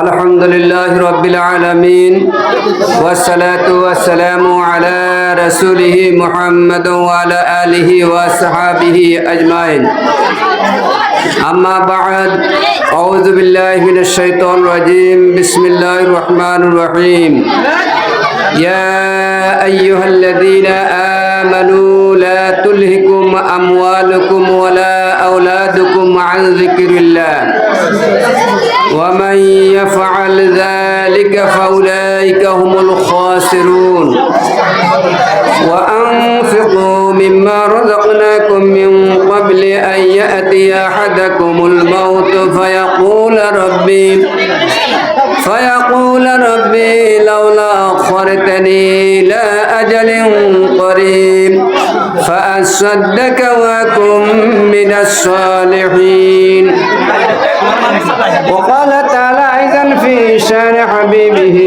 الحمد لله رب العالمين والصلاة والسلام على رسوله محمد وعلى آله وصحابه أجمعين أما بعد أعوذ بالله من الشيطان الرجيم بسم الله الرحمن الرحيم يا أيها الذين آمنوا لا تلهكم أموالكم ولا أولادكم عن ذكر الله ومن يفعل ذلك فأولئك هم الخاسرون. وأنفقوا مما رزقناكم من قبل أن يأتي أحدكم الموت فيقول ربي فيقول ربي لولا أخرتني إلى أجل قريب فأصدق وأكن من الصالحين. وقال شان حبيبه.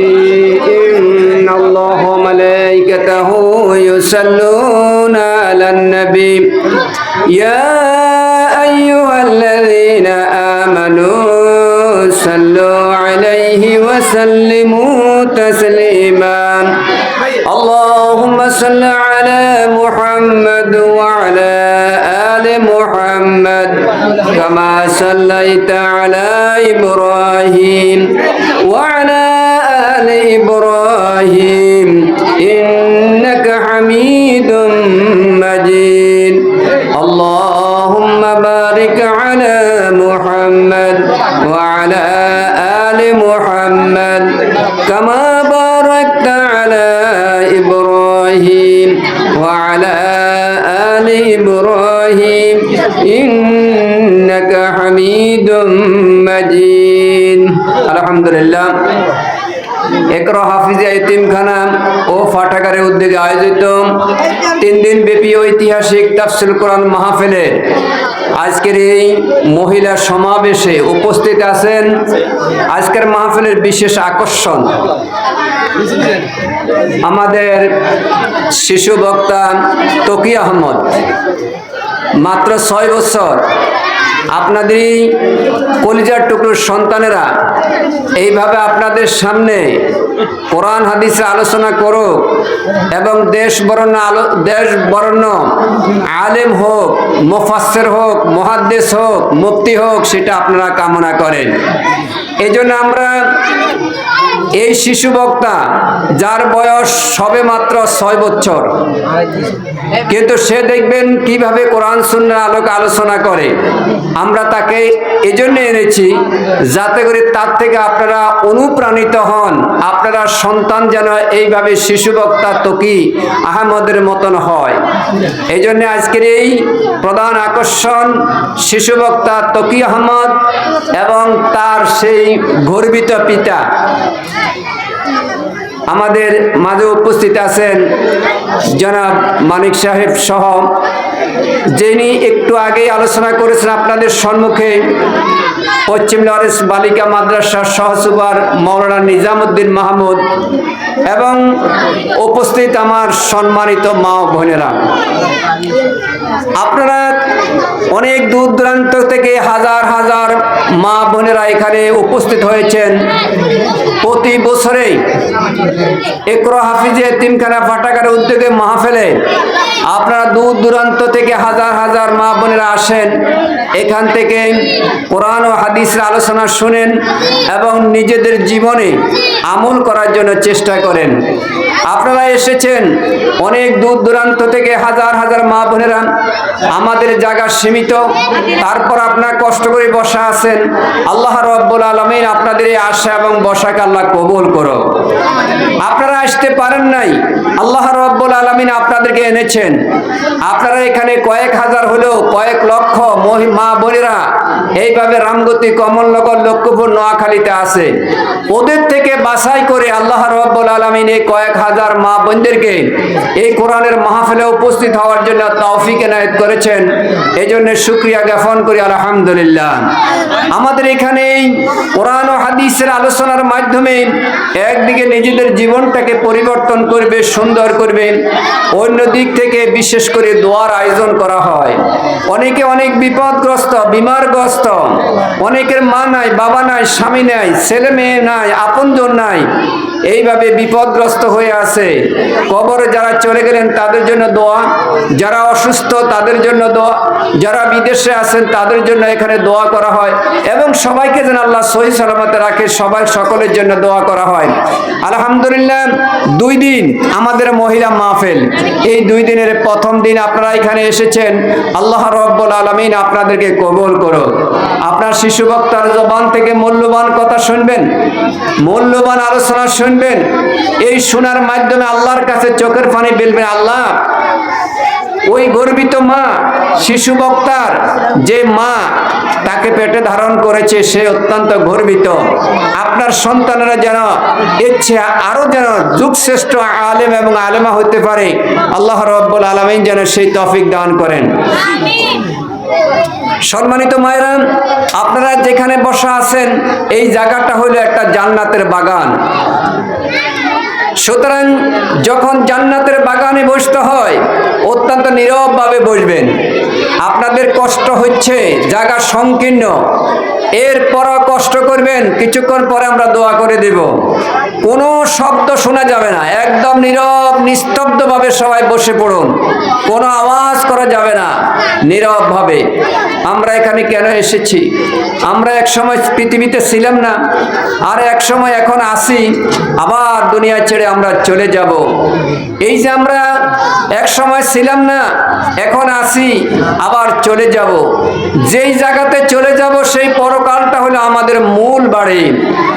إن الله وملائكته يصلون على النبي. يا أيها الذين آمنوا صلوا عليه وسلموا تسليما. اللهم صل على محمد وعلى آل محمد كما صليت على إبراهيم. তাফসিল কোরআন মাহফিলে আজকের এই মহিলা সমাবেশে উপস্থিত আছেন আজকের মাহফিলের বিশেষ আকর্ষণ। আমাদের শিশু বক্তা তকি আহমদ, মাত্র ছয় বছর আপনাদের এই কলিজার টুকরোর সন্তানেরা, এইভাবে আপনাদের সামনে কোরআন হাদিসে আলোচনা করুক এবং দেশ বর্ণ আলো, দেশ বর্ণ আলেম হোক মোফাসের হোক মহাদ্দেশ হোক মুক্তি হোক, সেটা আপনারা কামনা করেন। এই জন্য আমরা এই শিশু বক্তা, যার বয়স সবে মাত্র ছয় বছর। কিন্তু সে দেখবেন কীভাবে কোরআন সুন্নার আলোকে আলোচনা করে। আমরা তাকে এজন্য এনেছি যাতে করে তার থেকে আপনারা অনুপ্রাণিত হন। আপনারা সন্তান যেন এইভাবে শিশু বক্তা তকি আহমদের মতন হয়। এই জন্য আজকের এই প্রধান আকর্ষণ শিশু বক্তা তকি আহমদ এবং তার সেই গর্বিত পিতা। আমাদের মাঝে উপস্থিত আছেন জনাব মানিক সাহেব সহ যিনি একটু আগেই আলোচনা করেছেন আপনাদের সম্মুখে পশ্চিম লরেন্স বালিকা মাদ্রাসার সহসুবার মৌলানা নিজামুদ্দিন মাহমুদ এবং উপস্থিত আমার সম্মানিত মা বোনেরা। আপনারা অনেক দূর দূরান্ত থেকে হাজার হাজার মা বোনেরা এখানে উপস্থিত হয়েছেন। প্রতি বছরেই একর হাফিজে তিনখানা ফাটাকার উদ্যোগে মাহফেলে আপনারা দূর দূরান্ত থেকে হাজার হাজার মা বোনেরা আসেন, এখান থেকে কোরআন ও হাদিসের আলোচনা শুনেন এবং নিজেদের জীবনে আমল করার জন্য চেষ্টা করেন। আপনারা এসেছেন অনেক দূর দূরান্ত থেকে হাজার হাজার মা বোনেরা আমাদের জায়গা সীমিত, তারপর আপনারা কষ্ট করে বসা আছেন। আল্লাহ রব্বুল আলমিন আপনাদের এই আশা এবং বসাকে আল্লাহ কবুল করো আপনারা আসতে পারেন নাই, আল্লাহ রব্বুল আলমিন আপনাদেরকে এনেছেন। আপনারা এখানে কয়েক হাজার হলেও কয়েক লক্ষ মা বোনেরা এইভাবে রামগতি কমলনগর লক্ষ্যপুর নোয়াখালীতে আছে। ওদের থেকে বাছাই করে আল্লাহ রব্বুল আলমিন এই কয়েক হাজার মা বোনদেরকে এই কোরআনের মাহফিলে উপস্থিত হওয়ার জন্য তৌফিক এনায়ত করেছেন। এই জন্য সুক্রিয়া জ্ঞাপন করি, আলহামদুলিল্লাহ। আমাদের এখানে কোরআন ও হাদিসের আলোচনার মাধ্যমে একদিকে নিজেদের জীবনটাকে পরিবর্তন করবে, সুন্দর করবে অন্য দিক থেকে বিশেষ করে দোয়ার আয়োজন করা হয়। অনেকে অনেক বিপদগ্রস্ত, বিমারগ্রস্ত। অনেকের মা নাই, বাবা নাই, স্বামী নাই, ছেলে মেয়ে নাই, আপনজন নাই। এইভাবে বিপদগ্রস্ত হয়ে আছে। কবরে যারা চলে গেলেন, তাদের জন্য দোয়া। যারা অসুস্থ, তাদের জন্য দোয়া। যারা বিদেশে আছেন, তাদের জন্য এখানে দোয়া করা হয়। এবং সবাইকে যেন আল্লাহ সহি সালামতে রাখে, সবাই সকলের জন্য দোয়া করা হয়। আলহামদুলিল্লাহ, দুই দিন আমাদের মহিলা মাহফিল। এই দুই দিনের প্রথম দিন আপনারা এখানে এসেছেন, আল্লাহ রব্বুল আলমিন আপনাদেরকে কবল করো আপনার শিশু বক্তার জবান থেকে মূল্যবান কথা শুনবেন, মূল্যবান আলোচনা শুনবেন, এই শোনার মাধ্যমে আল্লাহর কাছে চোখের পানি বেলবেন আল্লাহ ওই গর্বিত মা, শিশু বক্তার যে মা তাকে পেটে ধারণ করেছে, সে অত্যন্ত গর্বিত। আপনার সন্তানেরা যেন ইচ্ছে আরও যেন যুগশ্রেষ্ঠ আলেম এবং আলেমা হতে পারে, আল্লাহ রব্বুল আলমিন যেন সেই তফিক দান করেন। সম্মানিত মায়েরা, আপনারা যেখানে বসা আছেন, এই জায়গাটা হলো একটা জান্নাতের বাগান। সুতরাং যখন জান্নাতের বাগানে বসতে হয়, অত্যন্ত নীরবভাবে বসবেন। আপনাদের কষ্ট হচ্ছে, জায়গা সংকীর্ণ। এরপরও কষ্ট করবেন, কিছুক্ষণ পরে আমরা দোয়া করে দেব। কোনো শব্দ শোনা যাবে না। একদম নীরব, নিস্তব্ধভাবে সবাই বসে পড়ুন। কোনো আওয়াজ করা যাবে না, নীরবভাবে। আমরা এখানে কেন এসেছি? আমরা এক সময় পৃথিবীতে ছিলাম না, আর এক সময় এখন আসি, আবার দুনিয়া ছেড়ে আমরা চলে যাব। এই যে আমরা এক সময় ছিলাম না, এখন আসি, আবার চলে যাব। যেই জায়গাতে চলে যাব, সেই পরকালটা হলো আমাদের মূল বাড়ি।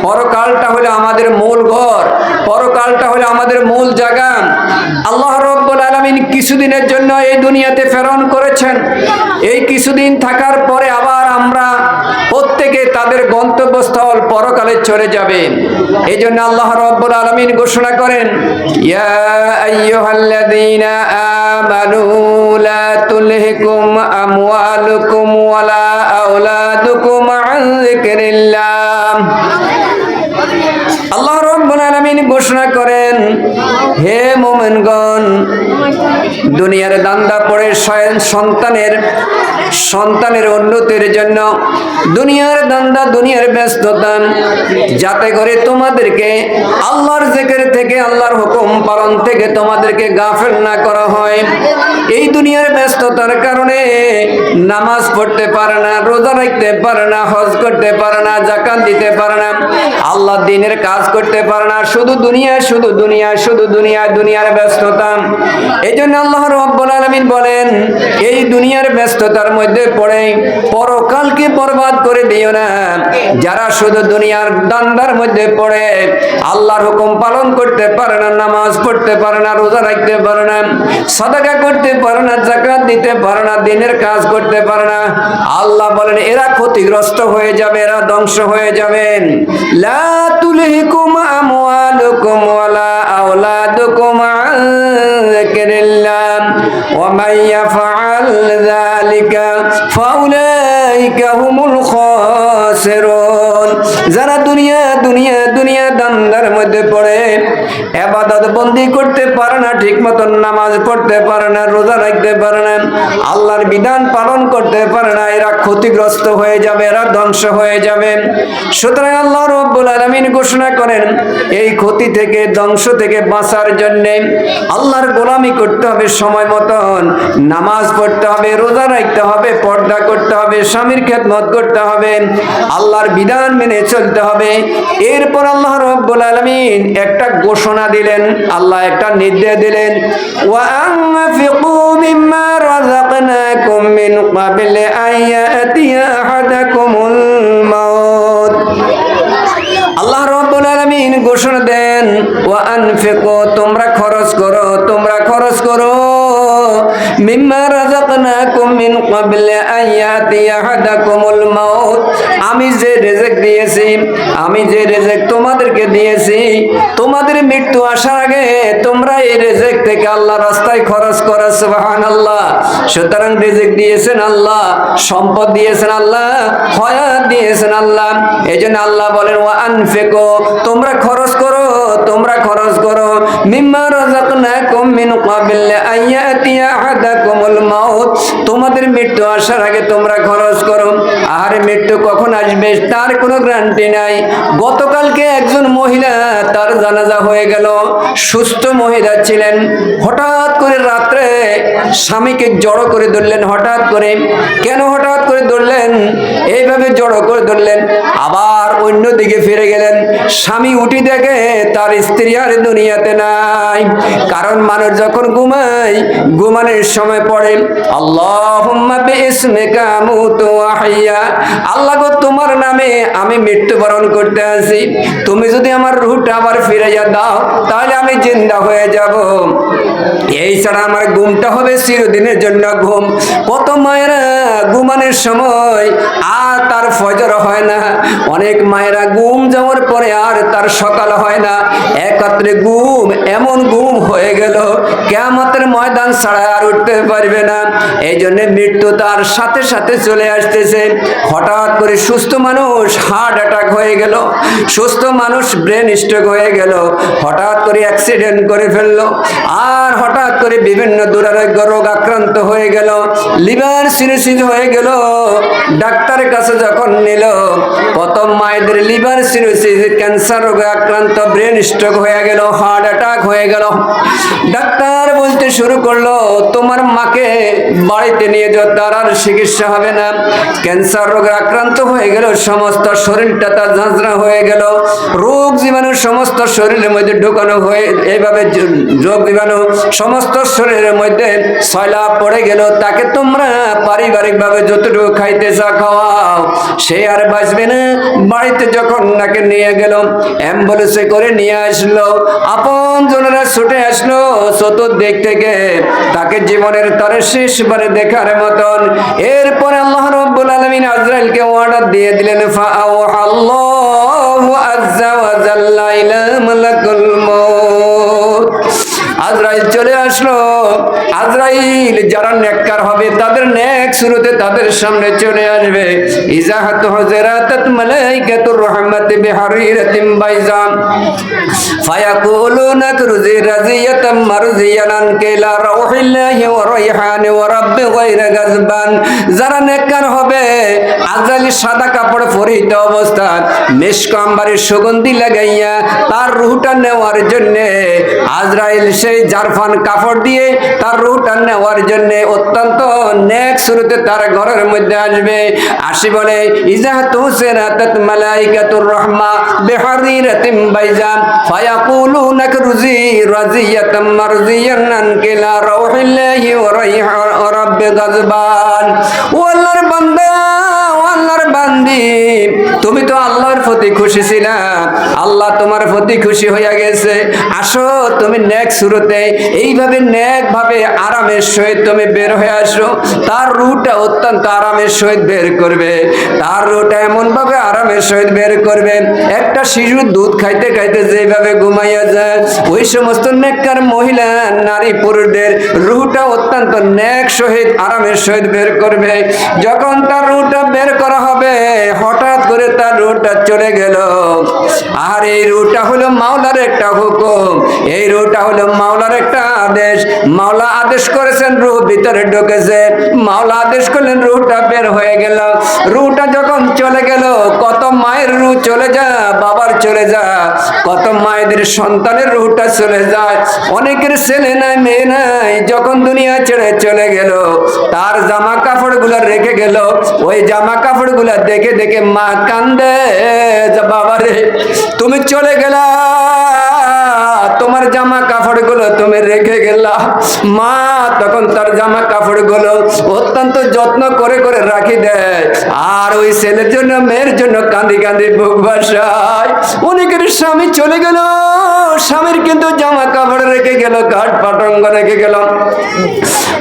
পরকালটা হলো আমাদের মূল ঘর, পরকালটা হলো আমাদের মূল জায়গা আল্লাহ রব্বুল আলমিন কিছুদিনের জন্য এই দুনিয়াতে প্রেরণ করেছেন। এই কিছুদিন থাকার পরে আবার আমরা প্রত্যেকে তাদের গন্তব্যস্থল পরকালে চলে যাবে। এই জন্য আল্লাহ রব্বুল আলমিন ঘোষণা করেন, ইয়া আইয়ুহাল্লাযীনা আমানু লা তুলহিকুম আমওয়ালুকুম আল্লাহ রব্বুল আলামিন ঘোষণা করেন হে মোমেনগণ দুনিয়ার দান্দা পড়ে স্বয়ং সন্তানের সন্তানের উন্নতির জন্য। দুনিয়ার দান্দা, দুনিয়ার ব্যস্ততা, যাতে করে তোমাদেরকে আল্লাহর জেকের থেকে, আল্লাহর হুকুম পালন থেকে তোমাদেরকে গাফেল না করা হয়। এই দুনিয়ার ব্যস্ততার কারণে নামাজ পড়তে পারে না, রোজা রাখতে পারে না, হজ করতে পারে না জাকাত দিতে পারে না আল্লাহ দিনের কাজ করতে পারে না। শুধু দুনিয়া শুধু দুনিয়া শুধু দুনিয়া, দুনিয়ার ব্যস্ততা। এই জন্য আল্লাহ রব্বুল বলেন, এই দুনিয়ার ব্যস্ততার মধ্যে পড়ে, পরকালকে বরবাদ করে দিও না। যারা শুধু দুনিয়ার দান্দার মধ্যে পড়ে, আল্লাহর হুকুম পালন করতে পারে না, নামাজ পড়তে পারে না, রোজা রাখতে পারে না, সদাকা করতে পারে না জাকাত দিতে পারে না, দিনের কাজ করতে পারে না, আল্লাহ বলেন, এরা ক্ষতিগ্রস্ত হয়ে যাবে, এরা ধ্বংস হয়ে যাবেন লা তুলহিকুম আমওয়ালুকুম ওয়ালা আওলাদুকুম আন ওয়া মান ইয়াফআল যালিকা যারা দুনিয়া দুনিয়া দুনিয়া দান্দার মধ্যে পড়ে, এবাদত বন্দি করতে পারে না ঠিক মতন নামাজ পড়তে পারে না, রোজা রাখতে পারে না, আল্লাহর বিধান পালন করতে পারে না, এরা ক্ষতিগ্রস্ত হয়ে যাবে, এরা ধ্বংস হয়ে যাবে। সুতরাং আল্লাহ রব্বুল আলামিন ঘোষণা করেন, এই ক্ষতি থেকে, ধ্বংস থেকে বাঁচার জন্য আল্লাহর গোলামি করতে হবে সময় মতন, নামাজ পড়তে হবে, রোজা রাখতে হবে, পর্দা করতে হবে স্বামীর খেদমত করতে হবে, আল্লাহর বিধান মেনে চলতে হবে। এরপর আল্লাহ রব্বুল আলামিন একটা ঘোষণা দিলেন, আল্লাহ একটা নির্দেশ দিলেন মিন ক্বাবলি আন ইয়াতিয়া আহাদাকুমুল মাউত। আল্লাহ রব্বুল আলামিন ঘোষণা দেন, ওয়া আনফিকু, তোমরা খরচ করো, তোমরা খরচ করো। মিম্মা রাযাকনাকুম মিন ক্বাবলি আন ইয়াতিয়া আহাদাকুমুল মাউত আমি যে রেজেক দিয়েছি, আমি যে রেজেক তোমাদেরকে দিয়েছি, তোমাদের মৃত্যু আসার আগে তোমরা এই রেজেক থেকে আল্লাহ রাস্তায় খরচ করো সুবহান আল্লাহ সুতরাং রেজেক দিয়েছেন আল্লাহ, সম্পদ দিয়েছেন আল্লাহ, হয়াত দিয়েছেন আল্লাহ। এই জন্য আল্লাহ বলেন, ওয়া আনফিকো, তোমরা খরচ করো, তোমরা খরচ করো। মিম্মা রাযাকনাকুম মিন ক্বাবিল আইয়াতিয়া আহাদাকুমুল মাউত। তোমাদের মৃত্যু আসার আগে তোমরা খরচ করো। আর মৃত্যু কখন আসবে, তার কোনো গ্যারান্টি নাই। গতকালকে একজন মহিলা তার জানাজা হয়ে গেল। সুস্থ মহিলা ছিলেন। হঠাৎ করে রাত্রে স্বামীকে জড়ো করে ধরলেন, হঠাৎ করে। কেন হঠাৎ করে ধরলেন? এইভাবে জড়ো করে ধরলেন। আবার অন্য দিকে ফিরে গেলেন। স্বামী উঠি দেখে তার স্ত্রী আর দুনিয়াতে নাই। কারণ মানুষ যখন ঘুমায়, ঘুমানোর সময় পড়ে আল্লাহ আল্লাহ গো তোমার নামে আমি মৃত্যুবরণ করতে আসি তুমি যদি আমার রুহটা আবার ফিরাইয়া দাও, তাহলে আমি জিন্দা হয়ে যাব। এই ছাড়া আমার ঘুমটা হবে চিরদিনের জন্য ঘুম। কত মায়েরা ঘুমানোর সময় আর তার ফজর হয় না। অনেক মায়েরা ঘুম যাওয়ার পরে আর তার সকাল হয় না। একত্রে ঘুম, এমন ঘুম হয়ে গেল কেমতের ময়দান ছাড়া আর উঠতে পারবে না। এই জন্য মৃত্যু তার সাথে সাথে চলে আসতেছে। হঠাৎ করে সুস্থ মানুষ হার্ট অ্যাটাক হয়ে গেল। সুস্থ মানুষ ব্রেন স্ট্রোক হয়ে গেল। হঠাৎ করে অ্যাক্সিডেন্ট করে ফেলল। আর হঠাৎ করে বিভিন্ন দুরারোগ্য রোগ আক্রান্ত হয়ে গেল। লিভার সিরোসিস হয়ে গেল। ডাক্তারের কাছে যখন নিল, প্রথম মায়েদের লিভার সিরোসিস ক্যান্সার রোগে আক্রান্ত ব্রেন স্ট্রোক হয়ে গেল হার্ট অ্যাটাক হয়ে গেল। ডাক্তার বলতে শুরু করল, তোমার মাকে বাড়িতে নিয়ে যাও তার আর চিকিৎসা হবে না। ক্যান্সার রোগে আক্রান্ত হয়ে গেল সমস্ত শরীরটা তার ঝাঁঝরা হয়ে গেল। রোগ জীবাণু সমস্ত শরীরের মধ্যে ঢুকানো হয়ে, এইভাবে রোগ জীবাণু সমস্ত শরীরের মধ্যে সয়লা পড়ে গেল। তাকে তোমরা পারিবারিকভাবে যতটুকু খাইতে চা খাওয়াও। সে আর বাঁচবে না। বাড়িতে যখন নাকে নিয়ে গেল, অ্যাম্বুলেন্সে করে নিয়ে আসলো। আপন জনেরা ছুটে আসলো। চতুর্দিক থেকে তাকে জীবনের তরে শেষবারে দেখার মতন। এরপরে আল্লাহ রব্বুল আলমিন আজরাইলকে অর্ডার দিয়ে দিলেন আজরাইল চলে আসলো। আজরাইল যারা নেককার নেক শুরুতে তাদের সামনে চলে আসবে। ইজাহাত হজরাতাত মালাইকাতুর রহমাতি বিহারিরাতিম বাইজাম ফায়াকুলুনা কুরজি রাজিয়াতাম মারজিয়ানান কেলা রাউহিল্লাহি ওয়া রাইহানি ওয়া রাব্বি গায়রা গাজবান যারা নেককার হবে আজরাইল সাদা কাপড় পরিহিত অবস্থায় মেশক সুগন্ধি লাগাইয়া তার রুহটা নেওয়ার জন্যে আজরাইল সেই জারফান কাপড় দিয়ে তার রুহটা নেওয়ার জন্য অত্যন্ত নেক শুরুতে তার ঘরের মধ্যে আসবে। আসি বলে ইজাহাত হুসেরাতাত মালাইকাতুর রহমা বিহারিরাতিম বাইজান ফায়াকুলুনা রুজি রাজিয়াতাম মারজিয়ান আনকিলা রাউহিল্লাহি ওয়া রাইহা রাব্বি গাজবান। ও আল্লাহর বান্দা, ও আল্লাহর বান্দি, তুমি তো আল্লাহর প্রতি খুশি ছিলা। আল্লাহ তোমার প্রতি খুশি হইয়া গেছে। আসো, তুমি নেক শুরুতে এইভাবে নেক ভাবে আরামের সহিত তুমি বের হয়ে আসো। তার রুটা অত্যন্ত আরামের সহিত বের করবে। তার রুটা এমন ভাবে আরামের সহিত বের করবে। একটা শিশু দুধ খাইতে খাইতে যেভাবে ঘুমাইয়া যায়, ওই সমস্ত নেককার মহিলা, নারী, পুরুষদের রুহটা অত্যন্ত নেক সহিত আরামের সহিত বের করবে। যখন তার রুটা বের করা হবে, হঠাৎ করে রুটা চলে গেল। আর এই রুটা হলো মাওলার একটা হুকুম। এই রুটা হলো মাওলার একটা আদেশ মাওলা আদেশ করেছেন, রুহ ভিতরে ঢুকেছে। মাওলা আদেশ করলেন, রুহটা বের হয়ে গেল। রুহটা যখন চলে গেল, কত মায়ের রুহ চলে যা বাবার চলে যা কত মায়েদের সন্তানের রুহটা চলে যায়। অনেকের ছেলে নাই, মেয়ে নাই, যখন দুনিয়া ছেড়ে চলে গেল, তার জামা কাপড়গুলা রেখে গেল। ওই জামা কাপড়গুলা দেখে দেখে মা কান্দে, যে বাবা তুমি চলে গেলা, তোমার জামা কাপড়গুলো তুমি রেখে গেলা। মা, তখন তার জামা কাপড়গুলো অত্যন্ত যত্ন করে করে রাখি দেয়। আর ওই ছেলের জন্য, মেয়ের জন্য কাঁদি কাঁদি বুক ভাসায়। অনেকের স্বামী চলে গেল। স্বামীর কিন্তু জামা কাপড় রেখে গেল কাঠ পাটঙ্গ রেখে গেল।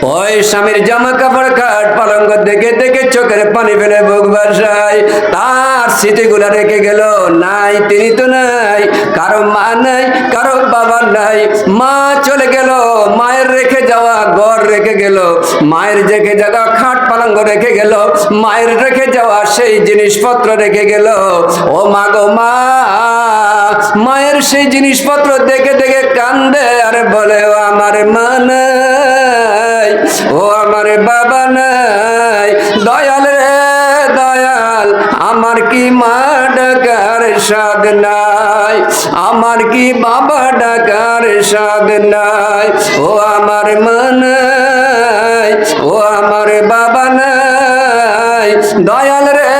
ওই স্বামীর জামা কাপড় কাঠ পালঙ্গ দেখে দেখে চোখের পানি ফেলে বুক ভাসায়। তার স্মৃতিগুলা রেখে গেল। নাই, তিনি তো নাই। কারও মা নাই, কারও বাবা নাই। মা চলে গেল, মায়ের রেখে যাওয়া ঘর রেখে গেল, মায়ের রেখে যাওয়া খাট পালঙ্গ রেখে গেল, মায়ের রেখে যাওয়া সেই জিনিসপত্র রেখে গেল। ও মা গো মা, মায়ের সেই জিনিসপত্র দেখে দেখে কান্দে, আর বলে, ও আমার মা নাই, ও আমার বাবা নাই, দয়াল রে আমার কি মা ডাকার স্বাদ নাই? আমার কি বাবা ডাকার স্বাদ নাই? ও আমার মা নাই, ও আমার বাবা নাই। দয়াল রে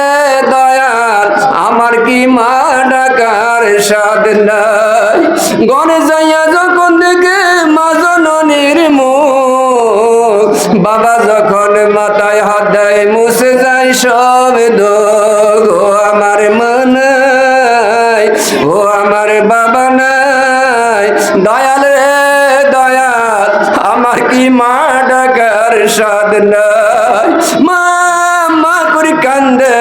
দয়াল, আমার কি মা ডাকার স্বাদ নাই? গনে যাইয়া যখন দেখে মা জননীর মুখ বাবা যখন মাথায় হাত দেয়, মুছে যায় সব দোগ ও আমার মন ও আমার বাবা নাই। দয়াল রে দয়াল, আমার কি মা ডাকার সাধনা? কান্দে,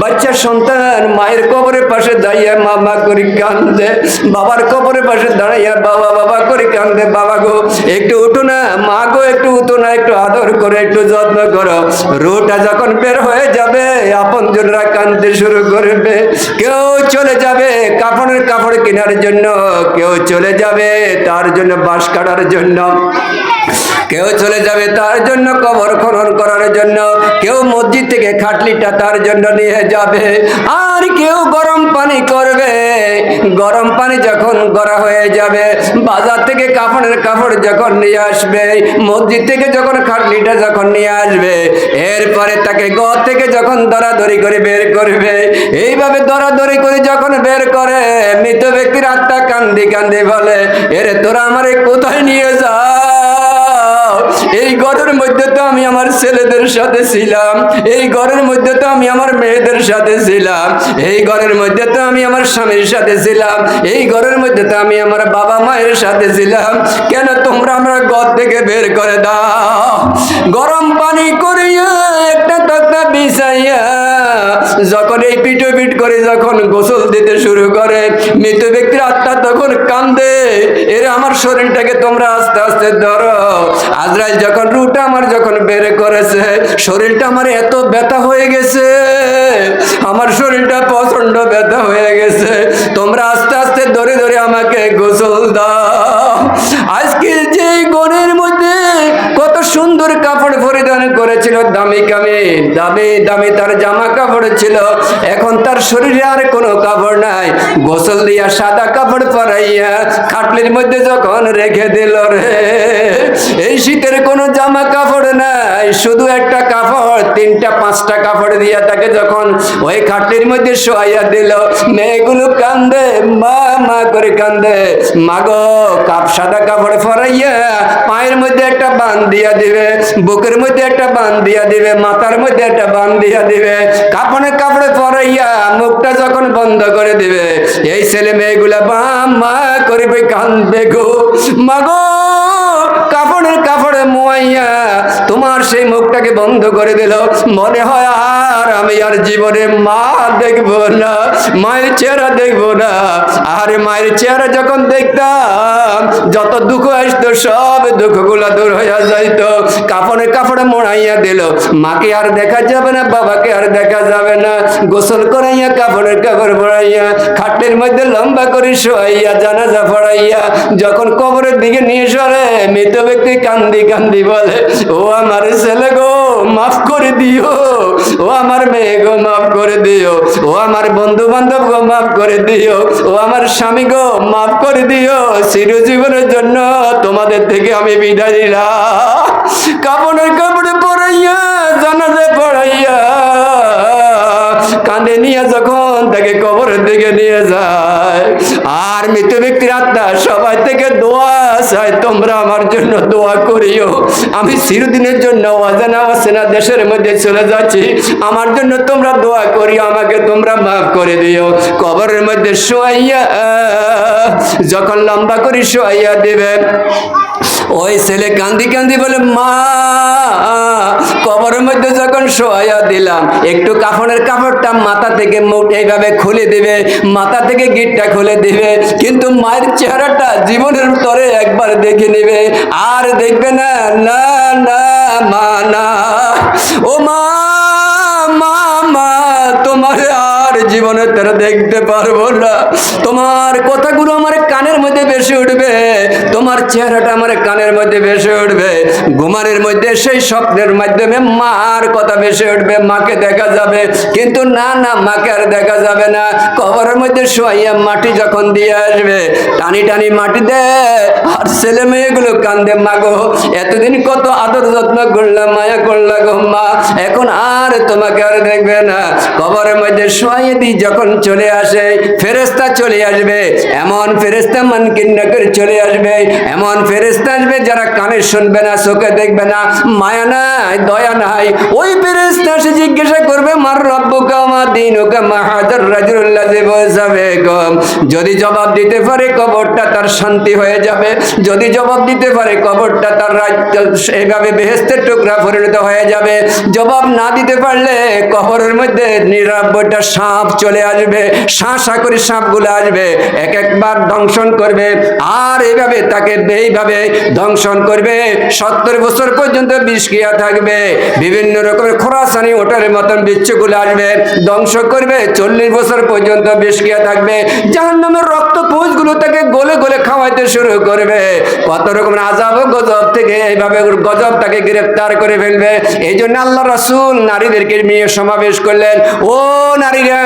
বাচ্চা সন্তান মায়ের কবরের পাশে দাঁড়িয়ে মা মা করে কান্দে, বাবার কবরের পাশে দাঁড়াইয়া বাবা বাবা করে কান্দে, বাবা গো, একটু উঠো না, মা গো একটু উঠো না, একটু আদর করে, একটু যত্ন করো। রুটা যখন বের হয়ে যাবে আপন জনরা কান্দতে শুরু করবে। কেউ চলে যাবে কাপড়ের কাপড় কেনার জন্য, কেউ চলে যাবে তার জন্য বাঁশ কাটার জন্য। কেউ চলে যাবে তার জন্য কবর খনন করার জন্য, কেউ মসজিদ থেকে খাটলিটা তার জন্য নিয়ে যাবে। আর কেউ গরম পানি করবে। গরম পানি যখন করা হয়ে যাবে, বাজার থেকে কাপড়ের কাপড় যখন নিয়ে আসবে, মসজিদ থেকে যখন খাটলিটা যখন নিয়ে আসবে, এরপরে তাকে ঘর থেকে যখন দরাদরি করে বের করবে, এইভাবে দরাদরি করে যখন বের করে, মৃত ব্যক্তির আত্মা কান্দি কান্দি বলে, এরে, তোরা আমারে কোথায় নিয়ে যা? এই ঘরের মধ্যে তো আমি আমার ছেলেদের সাথে ছিলাম। এই ঘরের মধ্যে তো আমি আমার মেয়েদের সাথে ছিলাম। এই ঘরের মধ্যে তো আমি আমার স্বামীর সাথে ছিলাম। এই ঘরের মধ্যে তো আমি আমার বাবা মায়ের সাথে ছিলাম। কেন তোমরা আমার ঘর থেকে বের করে দাও? গরম পানি করিয়া একটা তক্তা বিছাইয়া যখন এই পিটো পিট করে যখন গোসল দিতে শুরু করে, মৃত ব্যক্তির আত্মা তখন কান্দে। এর আমার শরীরটাকে তোমরা আস্তে আস্তে ধরো। আজরাইল যখন রুটা আমার যখন বের করেছে, শরীরটা আমার এত ব্যথা হয়ে গেছে। আমার শরীরটা প্রচণ্ড ব্যথা হয়ে গেছে। তোমরা আস্তে আস্তে ধরে ধরে আমাকে গোসল দামি কামি, দামি দামি তার জামা কাপড় ছিল। এখন তার শরীরে আর কোনো কাপড় নাই। গোসল দিয়া সাদা কাপড় পরাইয়া খাটলির মধ্যে যখন রেখে দিল রে। এই শীতের কোনো জামা কাপড় নাই। শুধু একটা কাপড়, তিনটা, পাঁচটা কাপড় দিয়া তাকে যখন ওই খাটের মধ্যে শোয়াইয়া দিল, মেয়েগুলো কান্দে, মা মা করে কান্দে। মাগো, কাপ সাদা কাপড় ফরাইয়া পায়ের মধ্যে একটা বান দিয়া দিবে, বুকের মধ্যে একটা বান দিয়া দিবে, মাথার মধ্যে একটা বান দিয়া দিবে। কাপড়ে কাপড়ে পরাইয়া মুখটা যখন বন্ধ করে দিবে, এই ছেলে মেয়েগুলা বা মা করিবে কান্দবে গো। মাগো কাপড়ে মোয়াইয়া তোমার সেই মুখটাকে বন্ধ করে দিল। মনে হয় আর আমি আর জীবনে মা দেখব না, মায়ের চেহারা দেখব না। আর মায়ের চেহারা যখন দেখতাম, যত দুঃখ আসতো, সব দুঃখগুলো দূর হইয়া যাইতো। কাপড়ে কাপড়ে মোড়াইয়া দিল। মাকে আর দেখা যাবে না, বাবাকে আর দেখা যাবে না। গোসল করাইয়া কাপড়ের কাপড় পড়াইয়া খাটের মধ্যে লম্বা করে শোয়াইয়া, জানাজা পড়াইয়া, যখন কবরের দিকে নিয়ে সরে, মৃত ব্যক্তি কান্দি কান্দি বলে, ও আমার ছেলে গো, মাফ করে দিও। ও আমার মেয়ে গো, মাফ করে দিও। ও আমার বন্ধু বান্ধব গো, মাফ করে দিও। ও আমার স্বামী গো, মাফ করে দিও। চিরজীবনের জন্য তোমাদের থেকে আমি বিদায় দিলাম কাঁধে নিয়ে যখন তাকে কবরের দিকে নিয়ে যায়, আর মৃত ব্যক্তির আত্মা সবাই থেকে দোয়া চায়, তোমরা আমার জন্য দোয়া করিও। আমি চিরদিনের জন্য অজানা অচেনা দেশের মধ্যে চলে যাচ্ছি। আমার জন্য তোমরা দোয়া করিও, আমাকে তোমরা মাফ করে দিও। কবরের মধ্যে শোয়াইয়া, যখন লম্বা করে শোয়াইয়া দেবে, ওই ছেলে কান্দি কান্দি বলে, মা কবরের মধ্যে যখন শোয়া দিলাম, একটু কাফনের কাপড়টা মাথা থেকে মুখ এইভাবে খুলে দিবে, মাথা থেকে গিটটা খুলে দিবে, কিন্তু মায়ের চেহারাটা জীবনের তরে একবার দেখে নেবে। আর দেখবে না না না, মা, না। ও মা মা মা, তোমার আর জীবনে তারা দেখতে পারব না। তোমার কথাগুলো আমার কানের মধ্যে বেশি উঠবে, তোমার চেহারাটা আমার কানের মধ্যে বেশি উঠবে। ঘুমানের মধ্যে সেই স্বপ্নের মাধ্যমে মার কথা বেশি উঠবে, মাকে দেখা যাবে। কিন্তু না না, মাকে আর দেখা যাবে না। কবরের মধ্যে শোয়াইয়া মাটি যখন দিয়ে আসবে, টানি টানি মাটি দে, আর ছেলে মেয়েগুলো কান্দে, মাগো, এতদিন কত আদর যত্ন করলাম, মায়া করলাম গো মা, এখন আর তোমাকে আর দেখবে না। কবরের মধ্যে শোয়াইয়ে দিই যখন চলে আসে ফেরেস্তা চলে আসবে, এমন ফেরেস্তা মান কিন্না চলে আসবে, এমন ফেরেস্তা আসবে যারা কানে শুনবে না, চোখে দেখবে না, মায়া নাই, দয়া নাই। ওই ফেরেস্তা সে জিজ্ঞাসা করবে, মার রব্বুকা মা দিনুকা মা হাজার রাজুল্লাহ যাবে গম যদি জবাব দিতে পারে, কবরটা তার শান্তি হয়ে যাবে। যদি জবাব দিতে পারে, কবরটা তার রাজ্য এইভাবে বেহেস্তের টুকরা পরিণত হয়ে যাবে। জবাব না দিতে পারলে কবরের মধ্যে নিরাব্বইটা সাপ চলে আসবে শাঁসা করে সাপগুলো আসবে, এক একবার দংশন করবে, আর এইভাবে তাকে এইভাবে দংশন করবে, সত্তর বছর পর্যন্ত বিষ ক্রিয়া থাকবে, বিভিন্ন রকমের খোরাসানি ওটার মতন বিচ্ছুগুলো আসবে, ধ্বংস করবে, চল্লিশ বছর পর্যন্ত বিষ ক্রিয়া থাকবে যার নামের রক্ত পুঁজগুলো তাকে গলে গলে খাওয়াইতে শুরু করবে। কত রকমের আজাব গজব থেকে এইভাবে গজব তাকে গ্রেফতার করে ফেলবে। এই জন্য আল্লাহ রাসূল নারীদেরকে নিয়ে সমাবেশ করলেন। ও নারীরা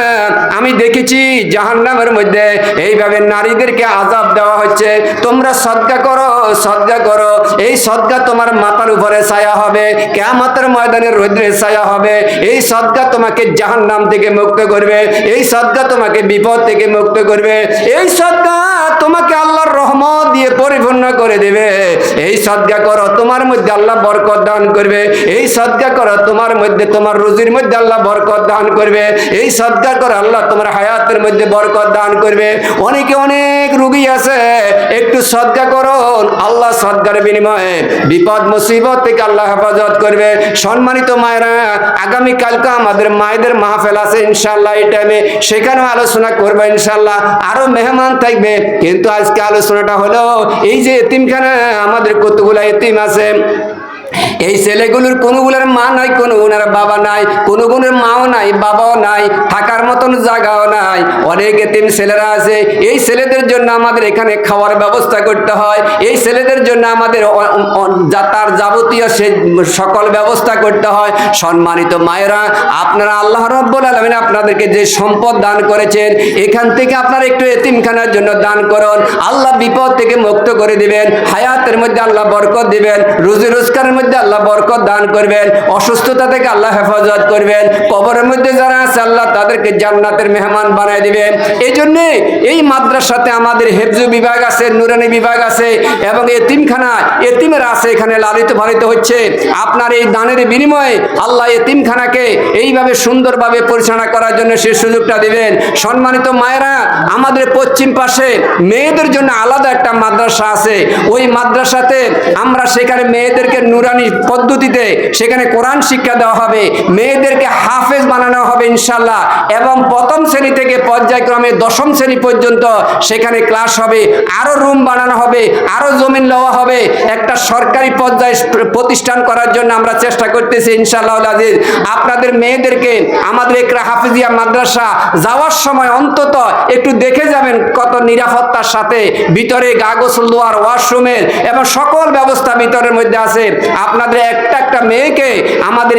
আমি দেখেছি জাহান্নামের মধ্যে এইভাবে নারীদেরকে আজাব দেওয়া হচ্ছে। তোমরা সদকা করো সদকা করো। এই সদকা তোমার মাথার উপরে ছায়া হবে, কেয়ামতের ময়দানে রৌদ্রে ছায়া হবে। এই সদকা তোমাকে জাহান্নাম থেকে মুক্ত করবে, এই সদকা তোমাকে বিপদ থেকে মুক্ত করবে। এই সদকা তোমাকে আল্লাহর রহমত দিয়ে পরিপূর্ণ করে দেবে। এই সদকা করো, তোমার মধ্যে আল্লাহ বরকত দান করবে। এই সদকা করো, তোমার মধ্যে তোমার রুজির মধ্যে আল্লাহ বরকত দান করবে। এই সদকা করো আল্লাহ তোমার হায়াতের মধ্যে বরকত দান করবে। অনেকে অনেক রুগী আছে, একটু সদকা করো আল্লাহ সদকার বিনিময়ে বিপদ, মুসিবত থেকে আল্লাহ হেফাজত করবে। সম্মানিত মায়েরা আগামী কালকে আমাদের মায়েদের মাহফেল আছে ইনশাল্লাহ এই টাইমে সেখানেও আলোচনা করবে ইনশাল্লাহ আরও মেহমান থাকবে, কিন্তু আজকে আলোচনাটা হলো এই যে এতিমখানা, আমাদের কতগুলা এতিম আছে। এই ছেলেগুলোর কোনো মা নাই, কোনো গুণের বাবা নাই, কোনো গুণের মাও নাই, বাবাও নাই, থাকার মতন জায়গাও নাই। অনেক এতিম ছেলেরা আছে। এই ছেলেদের জন্য আমাদের এখানে খাওয়ার ব্যবস্থা করতে হয়। এই ছেলেদের জন্য আমাদের তার যাবতীয় সে সকল ব্যবস্থা করতে হয়। সম্মানিত মায়েরা, আপনারা আল্লাহ রব্বুল আলমিন আপনাদেরকে যে সম্পদ দান করেছেন, এখান থেকে আপনারা একটু এতিমখানার জন্য দান করুন। আল্লাহ বিপদ থেকে মুক্ত করে দিবেন, হায়াতের মধ্যে আল্লাহ বরকত দিবেন রুজি রোজগারের মধ্যে আল্লাহ বরকত দান করবেন, অসুস্থতা থেকে আল্লাহ হেফাজত করবেন, কবরের মধ্যে যারা আছে আল্লাহ তাদেরকে জান্নাতের মেহমান বানায় দিবেন। এই জন্যে এই মাদ্রাসাতে আমাদের হেফজু বিভাগ আছে, নুরানি বিভাগ আছে এবং এতিমখানা, এতিমের আছে এখানে লালিত পালিত হচ্ছে। আপনার এই দানের বিনিময়ে আল্লাহ এতিমখানাকে এইভাবে সুন্দরভাবে পরিচালনা করার জন্য সে সুযোগটা দিবেন। সম্মানিত মায়েরা, আমাদের পশ্চিম পাশে মেয়েদের জন্য আলাদা একটা মাদ্রাসা আছে। ওই মাদ্রাসাতে আমরা সেখানে মেয়েদেরকে নুরানি পদ্ধতিতে সেখানে কোরআন শিক্ষা দেওয়া হবে। মেয়েদেরকে হাফেজ ইনশাল্লাহ এবং প্রথম শ্রেণি থেকে পর্যায়ক্রমে দশম শ্রেণি পর্যন্ত সেখানে ক্লাস হবে। আরও রুম বানানো হবে, আরও জমিন নেওয়া হবে। একটা সরকারি পর্যায়ে প্রতিষ্ঠান করার জন্য আমরা চেষ্টা করতেছি ইনশাআল্লাহ আজিজ আপনাদের মেয়েদেরকে, আমাদের একরা হাফিজিয়া মাদ্রাসা যাওয়ার সময় অন্তত একটু দেখে যাবেন কত নিরাপত্তার সাথে, ভিতরে গা গোসল দোয়ার ওয়াশরুমের এবং সকল ব্যবস্থা ভিতরের মধ্যে আছে। আপনাদের একটা একটা মেয়েকে আমাদের